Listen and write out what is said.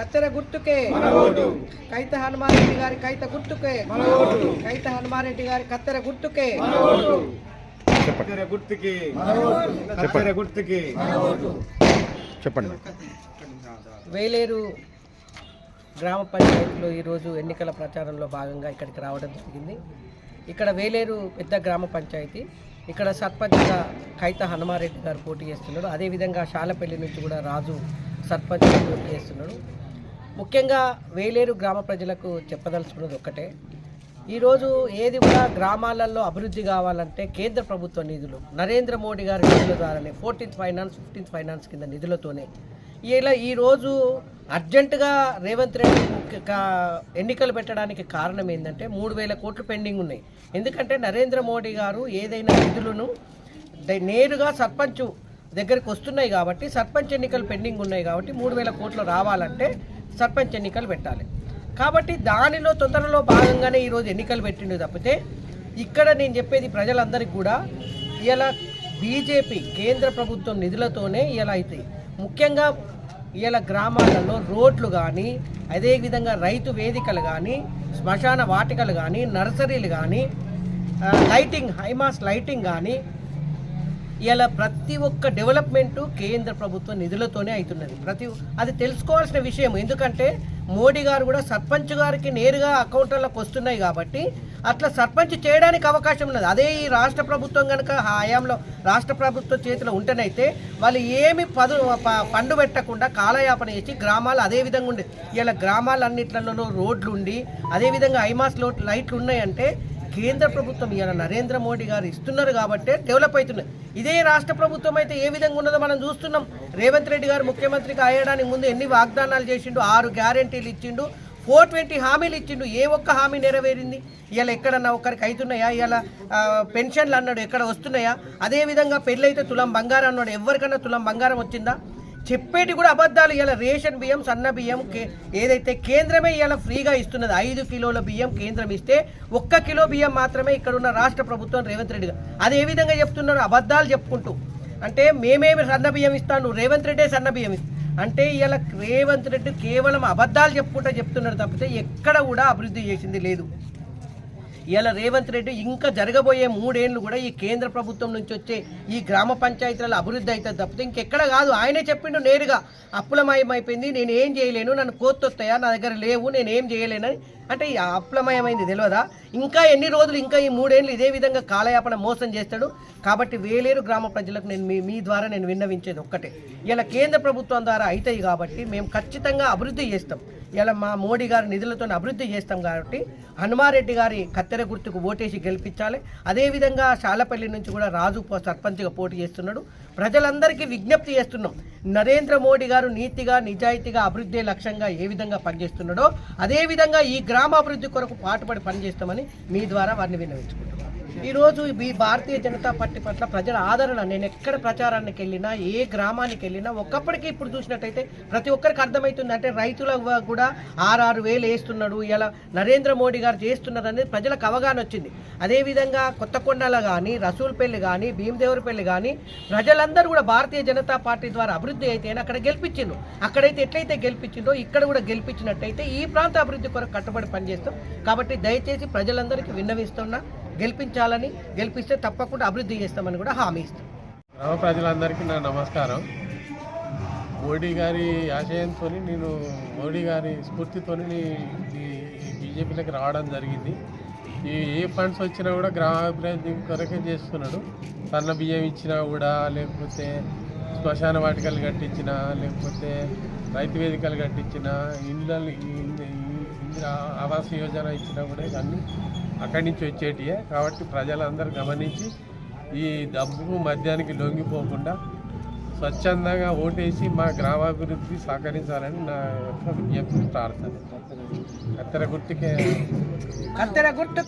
కత్తెర గుర్తుకే. కైత హనుమారెడ్డి గారి కైత గుర్తుకే. కైత హనుమారెడ్డి గారి కత్తెర గుర్తుకే. గుర్తుకి. కత్తెర గుర్తుకి. చెప్పండి. వేలేరు గ్రామ పంచాయతీలో ఈరోజు ఎన్నికల ప్రచారంలో భాగంగా ఇక్కడికి రావడం జరిగింది. ఇక్కడ వేలేరు పెద్ద గ్రామ పంచాయతీ. ఇక్కడ సర్పంచ్గా కైత హనుమారెడ్డి గారు పోటీ చేస్తున్నాడు అదేవిధంగా శాలపల్లి నుంచి కూడా రాజు సర్పంచ్గా పోటీ చేస్తున్నాడు. ముఖ్యంగా వేలేరు గ్రామ ప్రజలకు చెప్పదలుచుకున్నది ఒక్కటే. ఈరోజు ఏది కూడా గ్రామాలలో అభివృద్ధి కావాలంటే కేంద్ర ప్రభుత్వ నిధులు. నరేంద్ర మోడీ గారి నిధుల ద్వారానే ఫోర్టీన్త్ ఫైనాన్స్ ఫిఫ్టీన్త్ ఫైనాన్స్ కింద నిధులతోనే. ఇలా ఈరోజు అర్జెంటుగా రేవంత్ రెడ్డి కా- ఎన్నికలు పెట్టడానికి కారణం ఏంటంటే మూడు వేల కోట్లు పెండింగ్ ఉన్నాయి. ఎందుకంటే నరేంద్ర మోడీ గారు ఏదైనా నిధులను నేరుగా సర్పంచ్ దగ్గరికి వస్తున్నాయి కాబట్టి సర్పంచ్ ఎన్నికలు పెండింగ్ ఉన్నాయి కాబట్టి మూడు వేల కోట్లు రావాలంటే సర్పంచ్ ఎన్నికలు పెట్టాలి. కాబట్టి దానిలో తొందరలో భాగంగానే ఈరోజు ఎన్నికలు పెట్టిండు తప్పితే ఇక్కడ నేను చెప్పేది ప్రజలందరికీ కూడా ఇలా బీజేపీ కేంద్ర ప్రభుత్వం నిధులతోనే ఇలా అవుతాయి ముఖ్యంగా ఇలా గ్రామాలలో రోడ్లు కానీ అదేవిధంగా రైతు వేదికలు కానీ శ్మశాన వాటికలు కానీ నర్సరీలు కానీ లైటింగ్ హైమాస్ లైటింగ్ కానీ ఇలా ప్రతి ఒక్క డెవలప్మెంట్ కేంద్ర ప్రభుత్వ నిధులతోనే అవుతున్నది. ప్రతి అది తెలుసుకోవాల్సిన విషయం. ఎందుకంటే మోడీ గారు కూడా సర్పంచ్ గారికి నేరుగా అకౌంట్లకు వస్తున్నాయి కాబట్టి అట్లా సర్పంచ్ చేయడానికి అవకాశం ఉన్నది. అదే ఈ రాష్ట్ర ప్రభుత్వం కనుక హయాంలో రాష్ట్ర ప్రభుత్వ చేతిలో ఉంటేనైతే వాళ్ళు ఏమి పదు ప- పండు పెట్టకుండా కాలయాపన చేసి గ్రామాలు అదే విధంగా ఉండే ఇలా గ్రామాలన్నిట్లలో రోడ్లు ఉండి అదేవిధంగా ఐమాస్లో లైట్లు ఉన్నాయంటే కేంద్ర ప్రభుత్వం ఇవాళ నరేంద్ర మోడీ గారు ఇస్తున్నారు కాబట్టి డెవలప్ అవుతున్నాయి. ఇదే రాష్ట్ర ప్రభుత్వం అయితే ఏ విధంగా ఉన్నదో మనం చూస్తున్నాం. రేవంత్ రెడ్డి గారు ముఖ్యమంత్రికి అయ్యడానికి ముందు ఎన్ని వాగ్దానాలు చేసిండు ఆరు గ్యారెంటీలు ఇచ్చిండు ఫోర్ ట్వంటీ హామీలు ఇచ్చిండు ఏ ఒక్క హామీ నెరవేరింది? ఇవాళ ఎక్కడన్నా ఒక్కరికి అవుతున్నాయా ఇవాళ పెన్షన్లు అన్నాడు ఎక్కడ వస్తున్నాయా? అదేవిధంగా పెళ్ళైతే తులం బంగారం అన్నాడు. ఎవరికన్నా తులం బంగారం వచ్చిందా? చెప్పేటి కూడా అబద్ధాలు ఇలా రేషన్ బియ్యం సన్న బియ్యం కే- ఏదైతే కేంద్రమే ఇలా ఫ్రీగా ఇస్తున్నది ఐదు కిలోల బియ్యం కేంద్రం ఇస్తే ఒక్క కిలో బియ్యం మాత్రమే ఇక్కడ ఉన్న రాష్ట్ర ప్రభుత్వం రేవంత్ రెడ్డి అది ఏ విధంగా చెప్తున్నారు? అబద్ధాలు చెప్పుకుంటూ. అంటే మేమేమి సన్న బియ్యం ఇస్తాను? రేవంత్ రెడ్డే సన్న బియ్యం ఇస్తాను అంటే ఇలా రేవంత్ రెడ్డి కేవలం అబద్ధాలు చెప్పుకుంటూ చెప్తున్నారు తప్పితే ఎక్కడ కూడా అభివృద్ధి చేసింది లేదు. ఇలా రేవంత్ రెడ్డి ఇంకా జరగబోయే మూడేళ్ళు కూడా ఈ కేంద్ర ప్రభుత్వం నుంచి వచ్చే ఈ గ్రామ పంచాయతీల అభివృద్ధి అవుతుంది తప్పితే ఇంకెక్కడ కాదు. ఆయనే చెప్పిండు నేరుగా అప్పులమయమైపోయింది నేను ఏం చేయలేను నన్ను కోర్టు వస్తాయా నా దగ్గర లేవు నేనేం చేయలేనని అంటే అప్లమయమైంది తెలియదా ఇంకా ఎన్ని రోజులు ఇంకా ఈ మూడేళ్ళు ఇదే విధంగా కాలయాపన మోసం చేస్తాడు? కాబట్టి వేలేరు గ్రామ ప్రజలకు నేను మీ మీ ద్వారా నేను విన్నవించేది ఒక్కటే. ఇలా కేంద్ర ప్రభుత్వం ద్వారా అవుతాయి కాబట్టి మేము ఖచ్చితంగా అభివృద్ధి చేస్తాం. ఇలా మా మోడీ గారి నిధులతో అభివృద్ధి చేస్తాం కాబట్టి హనుమారెడ్డి గారి కత్తెర గుర్తుకు ఓటేసి గెలిపించాలి. అదేవిధంగా శాలపల్లి నుంచి కూడా రాజు సర్పంచ్గా పోటీ చేస్తున్నాడు. ప్రజలందరికీ విజ్ఞప్తి చేస్తున్నాం. నరేంద్ర మోడీ గారు నీతిగా నిజాయితీగా అభివృద్ధి లక్ష్యంగా ఏ విధంగా పనిచేస్తున్నాడో అదేవిధంగా ఈ గ్రామాభివృద్ధి కొరకు పాటుపడి పనిచేస్తామని మీ ద్వారా వారిని విన్నవించుకుంటున్నాం ఈరోజు ఈ భారతీయ జనతా పార్టీ పట్ల ప్రజల ఆదరణ నేను ఎక్కడ ప్రచారానికి వెళ్ళినా ఏ గ్రామానికి వెళ్ళినా ఒకప్పటికి ఇప్పుడు చూసినట్టయితే ప్రతి ఒక్కరికి అర్థమవుతుంది. అంటే రైతుల కూడా ఆరు వేలు వేస్తున్నాడు. ఇలా నరేంద్ర మోడీ గారు చేస్తున్నారు అనేది ప్రజలకు అవగాహన వచ్చింది. అదేవిధంగా కొత్తకొండల కానీ రసూల్పల్లి కానీ భీమదేవరపల్లి కానీ ప్రజలందరూ కూడా భారతీయ జనతా పార్టీ ద్వారా అభివృద్ధి అయితే అక్కడ గెలిపించిండు అక్కడైతే ఎట్లయితే గెలిపించిండో ఇక్కడ కూడా గెలిపించినట్టయితే ఈ ప్రాంత అభివృద్ధి కొరకు కట్టుబడి పనిచేస్తాం. కాబట్టి దయచేసి ప్రజలందరికీ విన్నవిస్తున్నా. గెలిపించాలని గెలిపిస్తే తప్పకుండా అభివృద్ధి చేస్తామని కూడా హామీ ఇస్తాం. గ్రామ ప్రజలందరికీ నా నమస్కారం. మోడీ గారి ఆశయంతో నేను మోడీ గారి స్ఫూర్తితో బీజేపీలోకి రావడం జరిగింది. ఈ ఏ ఫండ్స్ వచ్చినా కూడా గ్రామాభివృద్ధి కొరకే చేస్తున్నాడు. సన్న బియ్యం ఇచ్చినా కూడా లేకపోతే శ్మశాన వాటికలు కట్టించినా లేకపోతే రైతు వేదికలు కట్టించినా ఇళ్ళ ఆవాస్ యోజన ఇచ్చినా కూడా ఇవన్నీ అక్కడి నుంచి వచ్చేటియే. కాబట్టి ప్రజలందరూ గమనించి ఈ డబ్బు మద్యానికి లొంగిపోకుండా స్వచ్ఛందంగా ఓటేసి మా గ్రామాభివృద్ధి సహకరించాలని నా యొక్క విజ్ఞప్తి ప్రార్థన కత్తెర గుర్తుకే కత్తెర గుర్తు